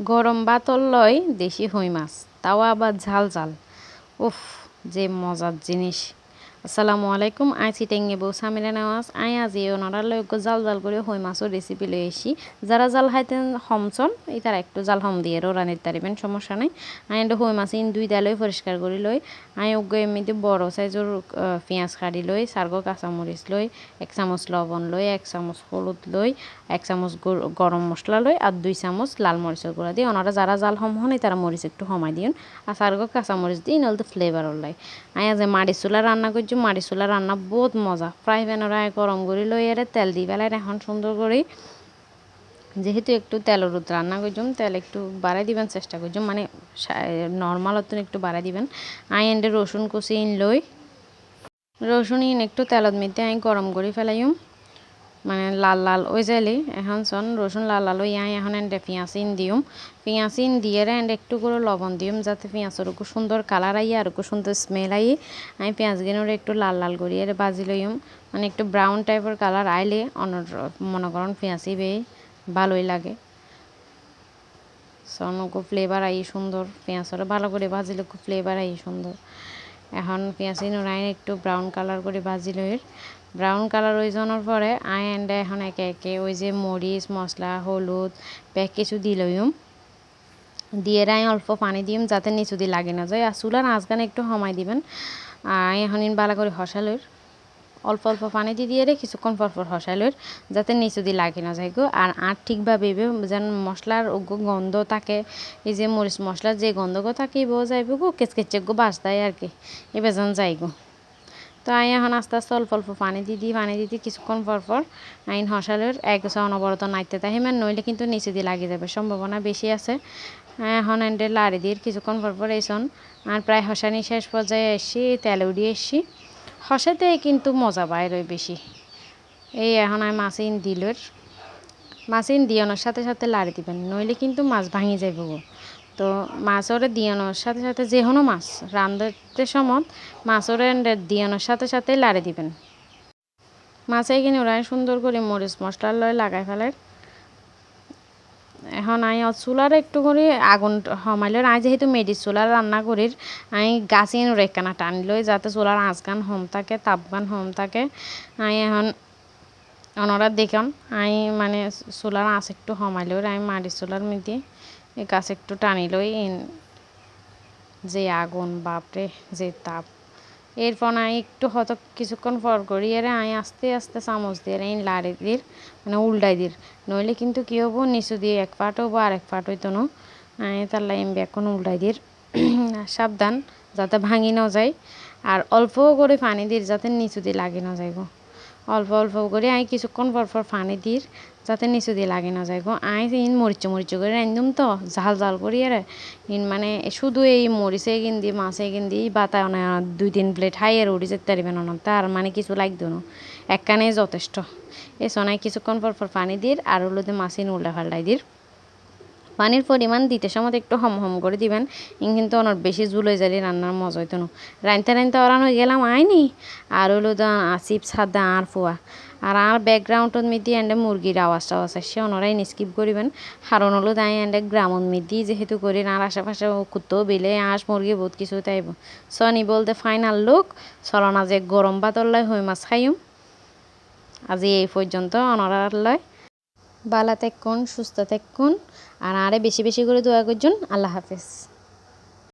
গরম বাতল লয় দেশি হই মাছ তাও আবার ঝাল ঝাল উফ যে মজার জিনিস। আসসালামু আলাইকুম আই চিটেঙ্গে বউ সামিরা নেওয়াজ আই আজি ওনারা লয় জাল জাল করে হই মাছের রেসিপি লই এসি যারা জাল খাইতেন হমচন তারা একটু জাল হম দিয়ে রানির তারিবেন সমস্যা নাই আই এন্ড হই মাছ ইন দুই লই পরিষ্কার করে লই আই ওগে এমনিতে বড় সাইজের পেঁয়াজ কাটি লই সার্গ কাঁচামরিচ লই এক চামচ লবণ লই এক চামচ হলুদ লই এক চামচ গরম মশলা লই আর দুই চামচ লাল মরিচের গুঁড়া দিয়ে ওনারা যারা জাল হম হন তারা মরিচ একটু হমাই দিন আর সার্গ কাঁচামরিচ দিই নলতে ফ্লেভার লাই আই আজ মাড়ি চুলা রান্না মাড়ি চুলা রান্না বহুত মজা। ফ্রাই প্যানের আয় গরম করে লই এর তেল দিয়ে বেলায় এখন সুন্দর করে যেহেতু একটু তেল রোদ রান্না করছুম তেল একটু বাড়াই দিবেন চেষ্টা করছুম মানে নর্মাল অত একটু বাড়াই দিবেন। আই এন্ডে রসুন কুচি ইন লই রসুন ইন একটু তেলত মিতে আই গরম করে ফেলাইম মানে লাল লাল ওই যাইলে এখন চন রসুন লাল লাল ওই আই এখন এন্ডে পেঁয়াজ ইন দিম পেঁয়াজ ইন দিয়ে এন্ড একটু করে লবণ দিম যাতে পেঁয়াজের খুব সুন্দর কালার আই আর খুব সুন্দর স্মেল আই আমি পেঁয়াজ একটু লাল লাল করি এর বাজি লইম মানে একটু ব্রাউন টাইপের কালার আইলে অন্য মনে করেন পেঁয়াজই বেয়ে ভালোই লাগে। খুব ফ্লেভার আই সুন্দর পেঁয়াজটা ভালো করে ভাজিলে খুব ফ্লেভার আই সুন্দর এখন পেঁয়াজি নোড়াই একটু ব্রাউন কালার করে ভাজি লই ব্রাউন কালার যাওয়ার পরে আই এন্ড এখন একে একে, ওই যে মরিচ মশলা হলুদ প্যাক কিছু দিলইম দিয়ে রাই অল্প পানি দিম যাতে নিচু দিয়ে লাগে না যায়। আর চুলার আঁচগান একটু সময় দিবেন। আর এখন বালা করে হসালইর অল্প অল্প পানি দিয়ে দিয়ে কিছুক্ষণ পর পর হসাইলইর যাতে নিচু দিয়ে লাগে না যায় গো আর আট ঠিকভাবে যেন মশলার গন্ধ থাকে, এই যে মরিচ মশলার যে গন্ধ থাকে বউ যাইব গো কেচকেচে গো বাস দেয় আর কি এবার যেন যাই গো তো আমি এখন আস্তে আস্তে অল্প অল্প পানি দিয়ে দিই পানি দিতে কিছুক্ষণ পর পর আইন হসালের এক অনবরত নাইতে তাই হেমেন নইলে কিন্তু নিচে দিয়ে লাগিয়ে যাবে, সম্ভাবনা বেশি আছে। এখন এন্ডে লাড়ি দিয়ে কিছুক্ষণ পর পর এইসন আর প্রায় হসানি শেষ পর্যায়ে এসছি তেলে উড়িয়ে এসছি হসাতে কিন্তু মজা পায় বাইর বেশি। এই এখন আমি মাছ ইন দিলের, মাছ ইন দিয়ানোর সাথে সাথে লাড়ি দিবেন, নইলে কিন্তু মাছ ভাঙি যাইব তো মাছ ওরে দিয়ানোর সাথে সাথে যে কোনো মাছ রান্ধতে সময় মাছ ওরে দিয়ানোর সাথে সাথে লাড়ি দিবেন। মাছ এখানে ওরা সুন্দর করে মরিচ মশলার লয় লাগাই ফেলার এখন আমি চুলার একটু করে আগুন সমাইল আই যেহেতু মেডিস চুলার রান্না করির আমি গাছিন রেখানা টানি লই যাতে চুলার আঁচগান হোম থাকে, তাপগান হোম থাকে। আমি এখন ওনারা দেখুন আমি মানে চুলার আঁচ একটু সমাইল আমি মাটির চুলার মধ্যে। এই গাছ একটু টানি লই যে আগুন, বাপরে, যে তাপ। এরপর আমি একটু হয়তো কিছুক্ষণ পর করি, এর আমি আস্তে আস্তে চামচ দিয়ে এই লাড়ি দির মানে উল্টাই দির। নইলে কিন্তু কী হব, নিচু দিয়ে এক পাট হব, আর এক পাট হইতো না। আমি তার লাইম এখন উল্টাই দির। সাবধান, যাতে ভাঙি না যায়, আর অল্প করে পানি দির, যাতে নিচু দিয়ে লাগে না যায় গো। অল্প অল্প করে আমি কিছুক্ষণ পর পর পানি দিই যাতে নিচু দিয়ে লাগে না যায় গো। আই ইন মরিচ মরিচ করে রান্ধুম তো, ঝাল ঝাল করি আর ইন মানে শুধু এই মরিচে এগিন দিয়ে মাছে এগিন দিয়ে বাতা দুই তিন প্লেট হাই আর উড়ি যেতে পারবেন না তার মানে কিছু লাগতো না। এক কানে যথেষ্ট। এ সোনায় কিছুক্ষণ পর পর পানি দিই আর হলুদে মাছিন উল্টা ফাল্টাই দির। পানির পরিমাণ দিতে সময় একটু হম হম করে দিবেন। কিন্তু অনেক বেশি জুলে যালি রান্নার মজা হইতো না। রাইনতে রাইনতে ওরান হয়ে গেলাম আইনি। আর হলো চিপস, সাদা, আর ফোয়া। আর আর ব্যাকগ্রাউন্ডত মিদি এন্ডে মুরগির আওয়াজ টাওয়াজ আসছে ওনারাই স্কিপ করিবেন। কারণ হলো তাই এন্ডে গ্রামত মিদি যেহেতু করি আর আশেপাশে কুত্তো, বিলে, হাঁস, মুরগি বহুত কিছু তাইব। সনি বলতে ফাইনাল লুক চলনা যে গরম ভাতর হই মাছ খাইম। আজি এই পর্যন্ত অনরার লয়। বালা তেকুন সুস্থ তেকুন আর আরে বেশি বেশি করে দোয়া করছেন আল্লাহ হাফেজ।